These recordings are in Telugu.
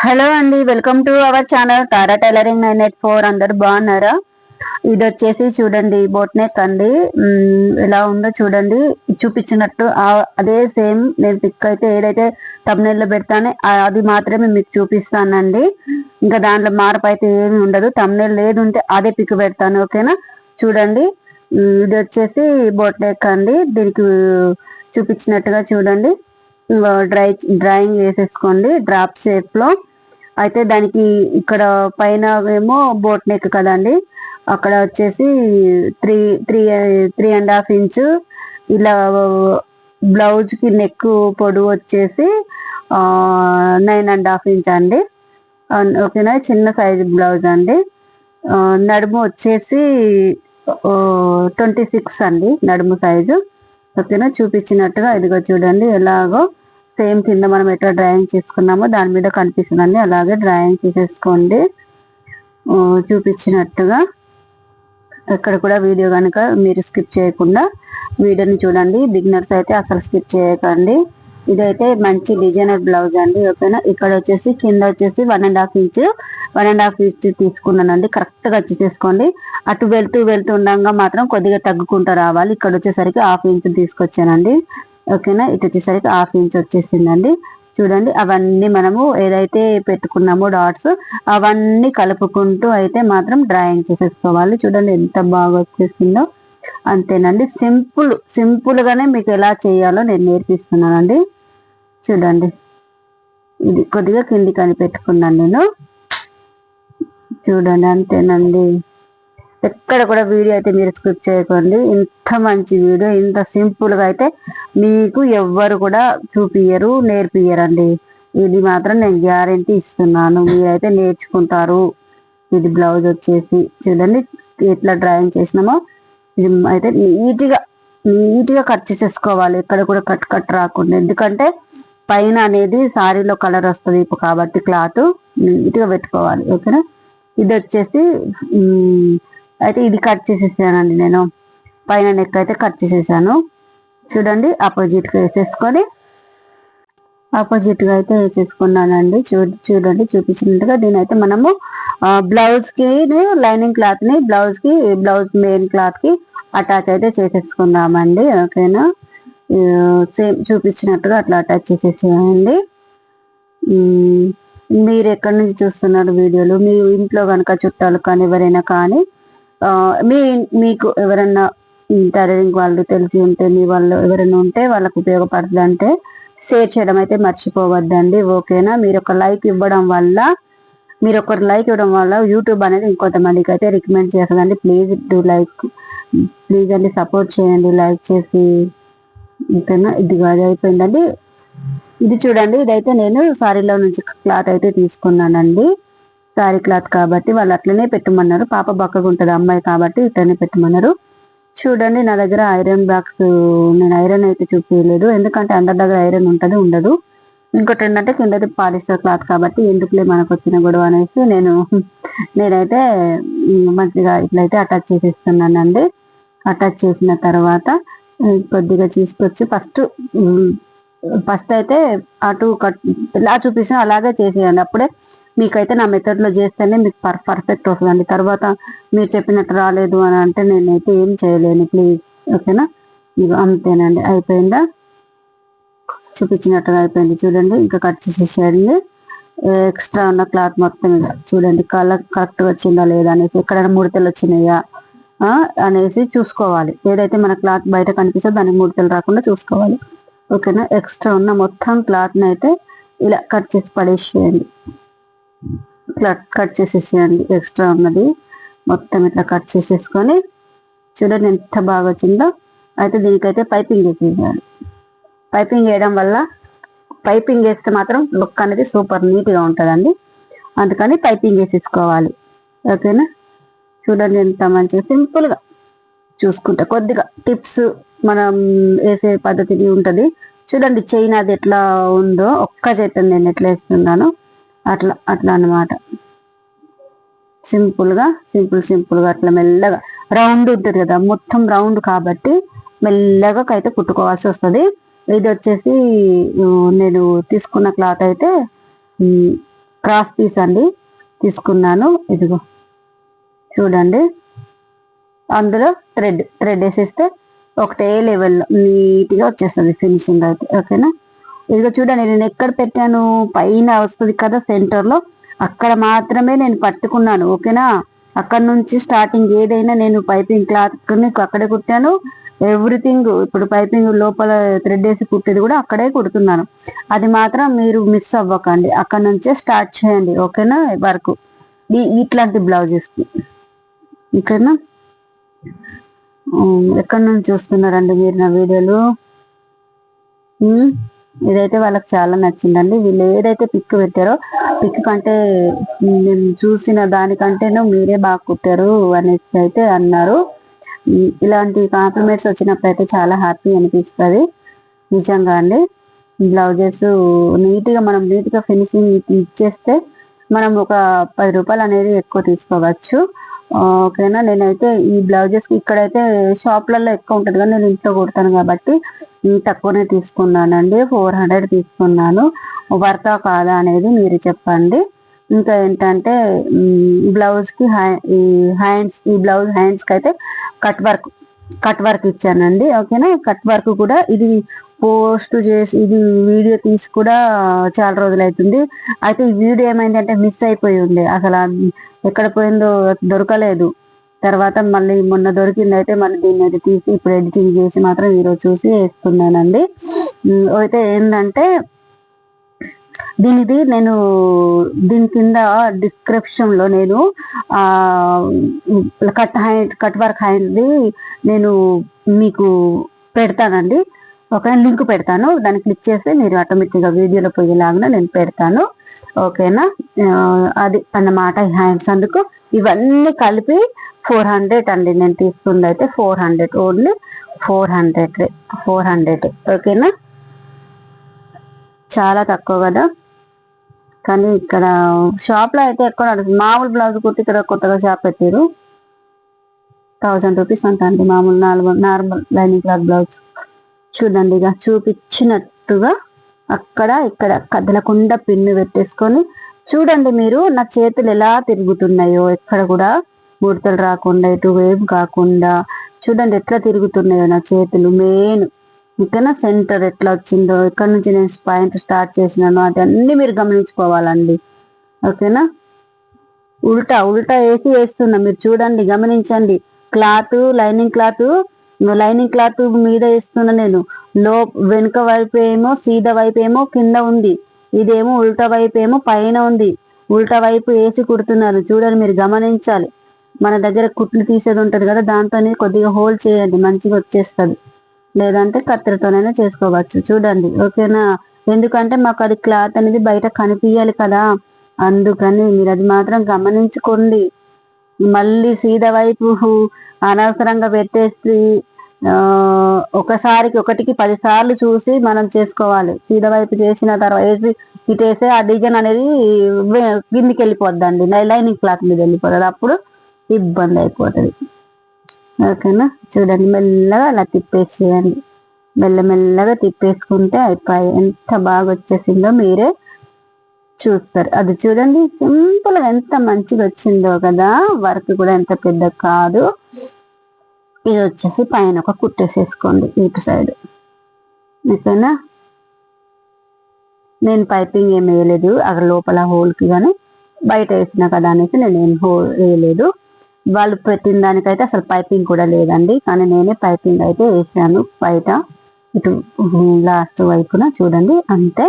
హలో అండి welcome to our channel Tara tailoring nine eight four. అందరు బాగున్నారా? ఇది వచ్చేసి చూడండి బోట్ నెక్ అండి. ఎలా ఉందో చూడండి. చూపించినట్టు అదే సేమ్ నేను పిక్ అయితే ఏదైతే thumbnail లో పెడతానో అది మాత్రమే మీకు చూపిస్తానండి. ఇంకా దాంట్లో మార్పు అయితే ఏమి ఉండదు. thumbnail లేదుంటే అదే పిక్ పెడతాను ఓకేనా? చూడండి. ఇది వచ్చేసి బోట్ నెక్ అండి. దీనికి చూపించినట్టుగా చూడండి. డ్రై డ్రాయింగ్ వేసేసుకోండి డ్రాప్ షేప్లో అయితే దానికి ఇక్కడ పైన ఏమో బోట్ నెక్ కదండి అక్కడ వచ్చేసి three three three and half inch ఇలా బ్లౌజ్కి నెక్ పొడవు వచ్చేసి నైన్ అండ్ హాఫ్ ఇంచ్ అండి. ఓకేనా? చిన్న సైజ్ బ్లౌజ్ అండి. నడుము వచ్చేసి ట్వంటీ సిక్స్ అండి నడుము సైజు. ఓకేనా చూపించినట్టుగా ఇదిగో చూడండి ఎలాగో సేమ్ కింద మనం ఎట్లా డ్రాయింగ్ చేసుకున్నామో దాని మీద కనిపిస్తుందండి. అలాగే డ్రాయింగ్ చేసేసుకోండి. చూపించినట్టుగా ఎక్కడ కూడా వీడియో కనుక మీరు స్కిప్ చేయకుండా వీడియోని చూడండి. బిగినర్స్ అయితే అసలు స్కిప్ చేయకండి. ఇదైతే మంచి డిజైనర్ బ్లౌజ్ అండి ఓకేనా? ఇక్కడ వచ్చేసి కింద వచ్చేసి one and half inch one and half inch తీసుకున్నానండి. కరెక్ట్గా వచ్చేసేసుకోండి అటు వెళ్తూ వెళ్తుండగా మాత్రం కొద్దిగా తగ్గుకుంటూ రావాలి. ఇక్కడ వచ్చేసరికి హాఫ్ ఇంచ్ తీసుకొచ్చానండి. ఓకేనా? ఇటు వచ్చేసరికి హాఫ్ ఇంచ్ వచ్చేసిందండి. చూడండి అవన్నీ మనము ఏదైతే పెట్టుకున్నామో డాట్స్ అవన్నీ కలుపుకుంటూ అయితే మాత్రం డ్రాయింగ్ చేసేసుకోవాలి. చూడండి ఎంత బాగా వచ్చేసిందో. అంతేనండి. సింపుల్ సింపుల్గానే మీకు ఎలా చేయాలో నేను నేర్పిస్తున్నానండి. చూడండి. ఇది కొద్దిగా కింది కని పెట్టుకున్నాను నేను. చూడండి అంతేనండి. ఎక్కడ కూడా వీడియో అయితే మీరు స్కిప్ చేయకండి. ఇంత మంచి వీడియో ఇంత సింపుల్గా అయితే మీకు ఎవ్వరు కూడా చూపియరు నేర్పియరండి ఇది మాత్రం నేను గ్యారంటీ ఇస్తున్నాను. మీరైతే నేర్చుకుంటారు. ఇది బ్లౌజ్ వచ్చేసి. చూడండి ఎట్లా డ్రాయింగ్ చేసినామో. ఇది అయితే నీట్గా నీట్గా కట్ చేసేసుకోవాలి. ఎక్కడ కూడా కట్ కట్ రాకుండా. ఎందుకంటే పైన అనేది సారీలో కలర్ వస్తుంది కాబట్టి క్లాత్ నీట్గా పెట్టుకోవాలి ఓకేనా? ఇది వచ్చేసి అయితే ఇది కట్ చేసేసానండి నేను. పైన నెక్ అయితే కట్ చేసేసాను. చూడండి ఆపోజిట్గా వేసేసుకొని ఆపోజిట్గా అయితే వేసేసుకున్నానండి. చూ చూడండి చూపించినట్టుగా దీని అయితే మనము బ్లౌజ్కి లైనింగ్ క్లాత్ని బ్లౌజ్కి బ్లౌజ్ మెయిన్ క్లాత్కి అటాచ్ అయితే చేసేసుకుందామండి ఓకేనా? సేమ్ చూపించినట్టుగా అట్లా అటాచ్ చేసేసేయండి. మీరు ఎక్కడి నుంచి చూస్తున్నారు వీడియోలు? మీ ఇంట్లో కనుక చుట్టాలు కానీ ఎవరైనా కానీ మీ మీకు ఎవరైనా టైలరింగ్ వాళ్ళు తెలిసి ఉంటే మీ వాళ్ళు ఎవరైనా ఉంటే వాళ్ళకు ఉపయోగపడుతుంది అంటే షేర్ చేయడం అయితే మర్చిపోవద్దండి ఓకేనా? మీరు ఒక లైక్ ఇవ్వడం వల్ల మీరు ఒక లైక్ ఇవ్వడం వల్ల యూట్యూబ్ అనేది ఇంకొంతమందికి అయితే రికమెండ్ చేస్తుందండి. ప్లీజ్ డూ లైక్ ప్లీజ్ అండి సపోర్ట్ చేయండి లైక్ చేసి ఓకేనా ఇది అది అయిపోయిందండి. ఇది చూడండి ఇదైతే నేను సారీలో నుంచి క్లాత్ అయితే తీసుకున్నానండి. సారీ క్లాత్ కాబట్టి వాళ్ళు అట్లనే పెట్టమన్నారు. పాప బక్కగా ఉంటుంది అమ్మాయి కాబట్టి ఇట్లనే పెట్టమన్నారు. చూడండి నా దగ్గర ఐరన్ బాక్స్ నేను ఐరన్ అయితే చూపించలేదు ఎందుకంటే అందరి దగ్గర ఐరన్ ఉంటుంది ఉండదు. ఇంకోటి ఏంటంటే కిందది పాలిస్టర్ క్లాత్ కాబట్టి ఎందుకులే మనకు వచ్చిన గొడవ అనేసి నేను నేనైతే మంచిగా ఇట్లయితే అటాచ్ చేసేస్తున్నానండి. అటాచ్ చేసిన తర్వాత కొద్దిగా తీసుకొచ్చి ఫస్ట్ ఫస్ట్ అయితే అటు కట్ ఎలా చూపిస్తున్నా అలాగే చేసేయండి. అప్పుడే మీకైతే నా మెథడ్లో చేస్తేనే మీకు పర్ పర్ఫెక్ట్ వస్తుందండి. తర్వాత మీరు చెప్పినట్టు రాలేదు అని అంటే నేనైతే ఏం చేయలేను. ప్లీజ్ ఓకేనా? ఇక అంతేనండి. అయిపోయిందా? చూపించినట్టుగా అయిపోయింది. చూడండి ఇంకా కట్ చేసేసేయండి. ఎక్స్ట్రా ఉన్న క్లాత్ మొత్తం చూడండి. కలర్ కరెక్ట్ వచ్చిందా లేదా అనేసి. ఎక్కడైనా ముడతలు వచ్చినాయా? అనేసి చూసుకోవాలి. ఏదైతే మన క్లాత్ బయట కనిపిస్తే దానికి ముడతలు రాకుండా చూసుకోవాలి. ఓకేనా? ఎక్స్ట్రా ఉన్న మొత్తం క్లాత్ని అయితే ఇలా కట్ చేసి పడేసేయండి. ఇట్లా కట్ చేసేసేయండి. ఎక్స్ట్రా ఉన్నది. మొత్తం ఇట్లా కట్ చేసేసుకొని చూడండి ఎంత బాగా వచ్చిందో. అయితే దీనికైతే పైపింగ్ వేసేసేయాలి పైపింగ్ వేయడం వల్ల పైపింగ్ వేస్తే మాత్రం లుక్ అనేది సూపర్ నీట్గా ఉంటుందండి. అందుకని పైపింగ్ వేసేసుకోవాలి. ఓకేనా? చూడండి ఎంత మంచిగా సింపుల్గా చూసుకుంటే చూసుకుంటా. కొద్దిగా టిప్స్ మనం వేసే పద్ధతి ఉంటుంది. చూడండి చైన్ అది ఎట్లా ఉందో ఒక్క చేత నేను ఎట్లా వేస్తున్నాను అట్లా అట్లా అన్నమాట. సింపుల్గా సింపుల్ సింపుల్గా అట్లా మెల్లగా. రౌండ్ ఉంటుంది కదా మొత్తం రౌండ్ కాబట్టి మెల్లగా అయితే కుట్టుకోవాల్సి వస్తుంది. ఇది వచ్చేసి నేను తీసుకున్న క్లాత్ అయితే క్రాస్ పీస్ అండి. తీసుకున్నాను. ఇదిగో. చూడండి. అందులో థ్రెడ్ థ్రెడ్ వేసేస్తే ఒకటే లెవెల్లో నీట్గా వచ్చేస్తుంది ఫినిషింగ్ అయితే ఓకేనా ఇదిగో చూడండి నేను ఎక్కడ పెట్టాను? పైన వస్తుంది కదా సెంటర్లో అక్కడ మాత్రమే నేను పట్టుకున్నాను ఓకేనా అక్కడ నుంచి స్టార్టింగ్ ఏదైనా నేను పైపింగ్ క్లాత్ని అక్కడే కుట్టాను. ఎవ్రీథింగ్ ఇప్పుడు పైపింగ్ లోపల థ్రెడ్ వేసి కుట్టేది కూడా అక్కడే కుడుతున్నాను. అది మాత్రం మీరు మిస్ అవ్వకండి. అక్కడ నుంచే స్టార్ట్ చేయండి ఓకేనా వర్క్ ఇట్లాంటి బ్లౌజెస్కి. ఓకేనా ఎక్కడి నుంచి చూస్తున్నారండి మీరు నా వీడియోలు? ఇదైతే వాళ్ళకి చాలా నచ్చిందండి. వీళ్ళు ఏదైతే పిక్ పెట్టారో పిక్ కంటే మేము చూసిన దానికంటేనూ మీరే బాగా కుట్టారు అనేసి అయితే అన్నారు. ఇలాంటి కాంప్లిమెంట్స్ వచ్చినప్పుడు అయితే చాలా హ్యాపీ అనిపిస్తుంది. నిజంగా అండి. బ్లౌజెస్ నీట్గా మనం నీట్గా ఫినిషింగ్ ఇచ్చేస్తే మనం ఒక పది రూపాయలు అనేది ఎక్కువ తీసుకోవచ్చు. ఓకేనా? నేనైతే ఈ బ్లౌజెస్కి ఇక్కడైతే షాప్లలో ఎక్కువ ఉంటుంది కానీ నేను ఇంట్లో కుడతాను కాబట్టి తక్కువనే తీసుకున్నానండి. ఫోర్ హండ్రెడ్ తీసుకున్నాను. వర్తా కాదా అనేది మీరు చెప్పండి. ఇంకా ఏంటంటే బ్లౌజ్కి హ్యా- ఈ హ్యాండ్స్ ఈ బ్లౌజ్ హ్యాండ్స్కి అయితే కట్ వర్క్ కట్ వర్క్ ఇచ్చానండి. ఓకేనా? కట్ వర్క్ కూడా ఇది పోస్ట్ చేసి ఇది వీడియో తీసి కూడా చాలా రోజులు అవుతుంది అయితే ఈ వీడియో ఏమైందంటే మిస్ అయిపోయి ఉంది అసలు ఎక్కడ పోయిందో దొరకలేదు. తర్వాత మళ్ళీ మొన్న దొరికింది అయితే మళ్ళీ దీన్ని అయితే తీసి ఇప్పుడు ఎడిటింగ్ చేసి మాత్రం ఈరోజు చూసి వేస్తున్నానండి. అయితే ఏంటంటే దీనిది నేను దీని కింద డిస్క్రిప్షన్లో నేను కట్ హ్యాండ్ కట్ వర్క్ హ్యాండ్ది నేను మీకు పెడతానండి. ఒక లింక్ పెడతాను. దాన్ని క్లిక్ చేస్తే మీరు ఆటోమేటిక్గా వీడియోలో పోయేలాగా నేను పెడతాను. ఓకేనా? అది అన్నమాట హ్యాండ్స్ అందుకు. ఇవన్నీ కలిపి ఫోర్ హండ్రెడ్ అండి. నేను తీసుకుంది అయితే four hundred. Only four hundred four hundred. ఓకేనా? చాలా తక్కువ కదా? కానీ ఇక్కడ షాప్లో అయితే ఎక్కువ నడుస్తుంది మామూలు బ్లౌజ్ కుట్టి ఇక్కడ కొత్తగా షాప్ పెట్టారు. థౌజండ్ రూపీస్ అంటండి మామూలు normal normal lining cloth blouse. చూడండి ఇక చూపించినట్టుగా అక్కడ ఇక్కడ కదలకుండా పిన్ను పెట్టేసుకొని చూడండి మీరు నా చేతులు ఎలా తిరుగుతున్నాయో. ఎక్కడ కూడా ముడతలు రాకుండా ఎటు వేపు కాకుండా చూడండి ఎట్లా తిరుగుతున్నాయో నా చేతులు. మెయిన్ ఇక్కడ సెంటర్ ఎట్లా వచ్చిందో ఇక్కడ నుంచి నేను పాయింట్ స్టార్ట్ చేసినాను అది అన్ని మీరు గమనించుకోవాలండి. ఓకేనా? ఉల్టా ఉల్టా వేసి వేస్తున్నా. మీరు చూడండి గమనించండి. Cloth lining cloth lining cloth మీద వేస్తున్నా నేను. లో వెనుక వైపు ఏమో సీదా వైపు ఏమో కింద ఉంది. ఇదేమో ఉల్టా వైపు ఏమో పైన ఉంది. ఉల్టా వైపు వేసి కుడుతున్నారు. చూడండి మీరు గమనించాలి. మన దగ్గర కుట్లు తీసేది ఉంటుంది కదా దాంతోనే కొద్దిగా హోల్డ్ చేయండి. మంచిగా వచ్చేస్తుంది. లేదంటే కత్తెరతోనైనా చేసుకోవచ్చు. చూడండి. ఓకేనా? ఎందుకంటే మాకు అది క్లాత్ అనేది బయట కనిపించాలి కదా. అందుకని మీరు అది మాత్రం గమనించుకోండి. మళ్ళీ సీదా వైపు అనవసరంగా పెట్టేసి ఒకసారికి ఒకటికి పదిసార్లు చూసి మనం చేసుకోవాలి. సీదా వైపు చేసిన తర్వాత వేసి ఇటేసే ఆ డిజైన్ అనేది కిందికి వెళ్ళిపోద్దండి. లైనింగ్ క్లాత్ మీద వెళ్ళిపోతుంది. అప్పుడు ఇబ్బంది అయిపోతుంది. ఓకేనా? చూడండి మెల్లగా అలా తిప్పేసేయండి. మెల్లమెల్లగా తిప్పేసుకుంటే అయిపోయి ఎంత బాగా వచ్చేసిందో మీరే చూస్తారు. అది చూడండి సింపుల్గా ఎంత మంచిగా వచ్చిందో కదా. వర్క్ కూడా ఎంత పెద్ద కాదు. ఇది వచ్చేసి పైన ఒక కుట్టేసేసుకోండి ఇటు సైడ్. ఓకేనా? నేను పైపింగ్ ఏం వేయలేదు. అక్కడ లోపల హోల్కి కానీ బయట వేసిన కదా అనేసి నేను ఏం హోల్ వేయలేదు. వాళ్ళు పెట్టిన దానికైతే అసలు పైపింగ్ కూడా లేదండి. కానీ నేనే పైపింగ్ అయితే వేసాను బయట. ఇటు లాస్ట్ వైపున చూడండి. అంతే.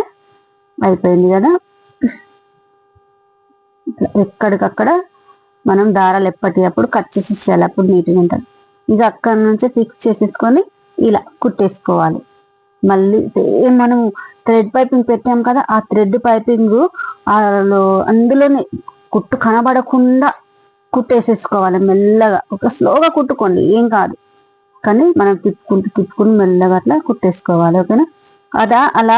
అయిపోయింది కదా. ఎక్కడికక్కడ మనం దారాలు ఎప్పటికప్పుడు కట్ చేసేసేయాలి అప్పుడు నీట్గా ఉంటుంది. ఇక అక్కడ నుంచి ఫిక్స్ చేసేసుకొని ఇలా కుట్టేసుకోవాలి. మళ్ళీ సేమ్ మనం థ్రెడ్ పైపింగ్ పెట్టాం కదా ఆ థ్రెడ్ పైపింగ్ అందులోనే కుట్టు కనబడకుండా కుట్టేసేసుకోవాలి మెల్లగా. ఒక స్లోగా కుట్టుకోండి ఏం కాదు. కానీ మనం తిప్పుకుంటూ తిప్పుకుని మెల్లగా అట్లా కుట్టేసుకోవాలి ఓకేనా? అదా అలా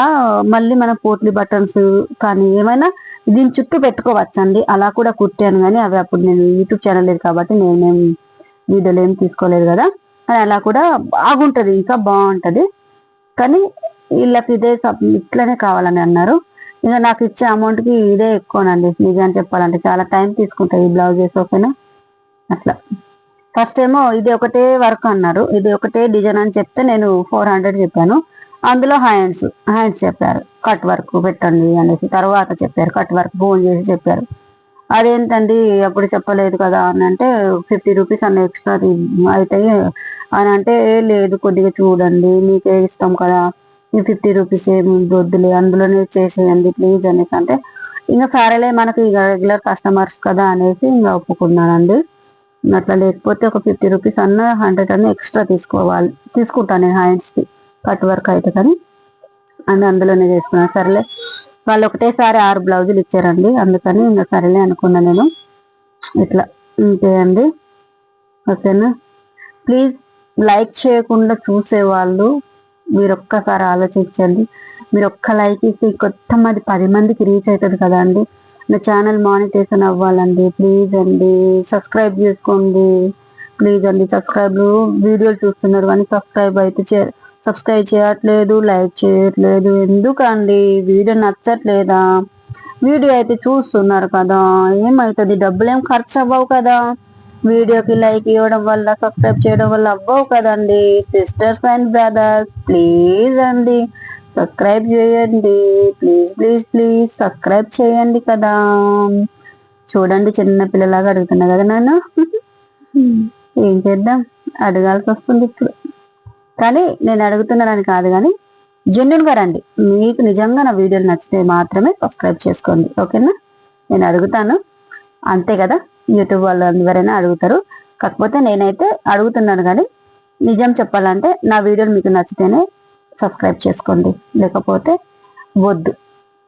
మళ్ళీ మన పోట్లీ బటన్స్ కానీ ఏమైనా దీని చుట్టూ పెట్టుకోవచ్చండి. అలా కూడా కుట్టాను కానీ అవి అప్పుడు నేను యూట్యూబ్ ఛానల్ లేదు కాబట్టి నేనేం వీడియోలు ఏం తీసుకోలేదు కదా. కానీ అలా కూడా బాగుంటుంది ఇంకా బాగుంటుంది. కానీ వీళ్ళకి ఇదే సబ్- ఇట్లనే కావాలని అన్నారు. ఇంకా నాకు ఇచ్చే అమౌంట్కి ఇదే ఎక్కువనండి. నిజాన్ని చెప్పాలంటే చాలా టైం తీసుకుంటాయి ఈ బ్లౌజెస్ ఓకేనా? అట్లా. ఫస్ట్ ఏమో ఇది ఒకటే వర్క్ అన్నారు. ఇది ఒకటే డిజైన్ అని చెప్తే నేను ఫోర్ హండ్రెడ్ చెప్పాను. అందులో హ్యాండ్స్ హ్యాండ్స్ చెప్పారు. కట్ వర్క్ పెట్టండి అనేసి తర్వాత చెప్పారు. కట్ వర్క్ ఫోన్ చేసి చెప్పారు. అదేంటండి అప్పుడు చెప్పలేదు కదా అని అంటే ఫిఫ్టీ రూపీస్ అన్న ఎక్స్ట్రా అయితే అని అంటే "ఏ, లేదు కొద్దిగా చూడండి మీకే ఇస్తాం కదా ఈ ఫిఫ్టీ రూపీస్ ఏమి వద్దులే అందులోనే చేసేయండి ప్లీజ్ అనేసి అంటే ఇంకా సరేలే మనకి ఇక రెగ్యులర్ కస్టమర్స్ కదా అనేసి ఇంకా ఒప్పుకున్నానండి. అట్లా లేకపోతే ఒక ఫిఫ్టీ రూపీస్ అన్న హండ్రెడ్ అన్న ఎక్స్ట్రా తీసుకోవాలి తీసుకుంటాను నేను హ్యాండ్స్కి. కట్ వర్క్ అయితే కానీ అని అందులోనే చేసుకున్నాను. సరేలే వాళ్ళు ఒకటేసారి ఆరు బ్లౌజులు ఇచ్చారండి అందుకని ఇంకా సరేలే అనుకున్నా నేను. ఇట్లా ఇంతే అండి ఓకేనా? ప్లీజ్ లైక్ చేయకుండా చూసేవాళ్ళు మీరు ఒక్కసారి ఆలోచించండి. మీరు ఒక్క లైక్ ఇస్తే కొత్త మంది పది మందికి రీచ్ అవుతుంది కదా అండి. నా ఛానల్ మానిటేషన్ అవ్వాలండి ప్లీజ్ అండి. సబ్స్క్రైబ్ చేసుకోండి. ప్లీజ్ అండి సబ్స్క్రైబ్. వీడియోలు చూస్తున్నారు కానీ సబ్స్క్రైబ్ అయితే చే సబ్స్క్రైబ్ చేయట్లేదు లైక్ చేయట్లేదు. ఎందుకండి? వీడియో నచ్చట్లేదా? వీడియో అయితే చూస్తున్నారు కదా. ఏమవుతుంది డబ్బులు ఏం ఖర్చు అవ్వవు కదా. వీడియోకి లైక్ ఇవ్వడం వల్ల సబ్స్క్రైబ్ చేయడం వల్ల అవ్వవు కదండి. సిస్టర్స్ అండ్ బ్రదర్స్ ప్లీజ్ అండి. సబ్స్క్రైబ్ చేయండి. ప్లీజ్ ప్లీజ్ ప్లీజ్ సబ్స్క్రైబ్ చేయండి కదా. చూడండి చిన్న పిల్లలాగా అడుగుతున్నా కదా నాన్న. ఏం చేద్దాం? అడగాల్సి వస్తుంది ఇప్పుడు. కానీ నేను అడుగుతున్నానని కాదు కానీ జెన్యున్గా రండి. మీకు నిజంగా నా వీడియోలు నచ్చితే మాత్రమే సబ్స్క్రైబ్ చేసుకోండి. ఓకేనా? నేను అడుగుతాను. అంతే కదా? యూట్యూబ్ వాళ్ళు ఎవరైనా అడుగుతారు. కాకపోతే నేనైతే అడుగుతున్నాను కానీ నిజం చెప్పాలంటే నా వీడియోలు మీకు నచ్చితేనే సబ్స్క్రైబ్ చేసుకోండి. లేకపోతే వద్దు.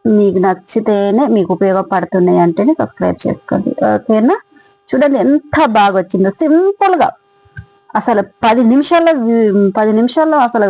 మీకు నచ్చితేనే మీకు ఉపయోగపడుతున్నాయి అంటేనే సబ్స్క్రైబ్ చేసుకోండి. ఓకేనా? చూడండి ఎంత బాగా వచ్చిందో. సింపుల్గా. అసలు పది నిమిషాల్లో పది నిమిషాల్లో అసలు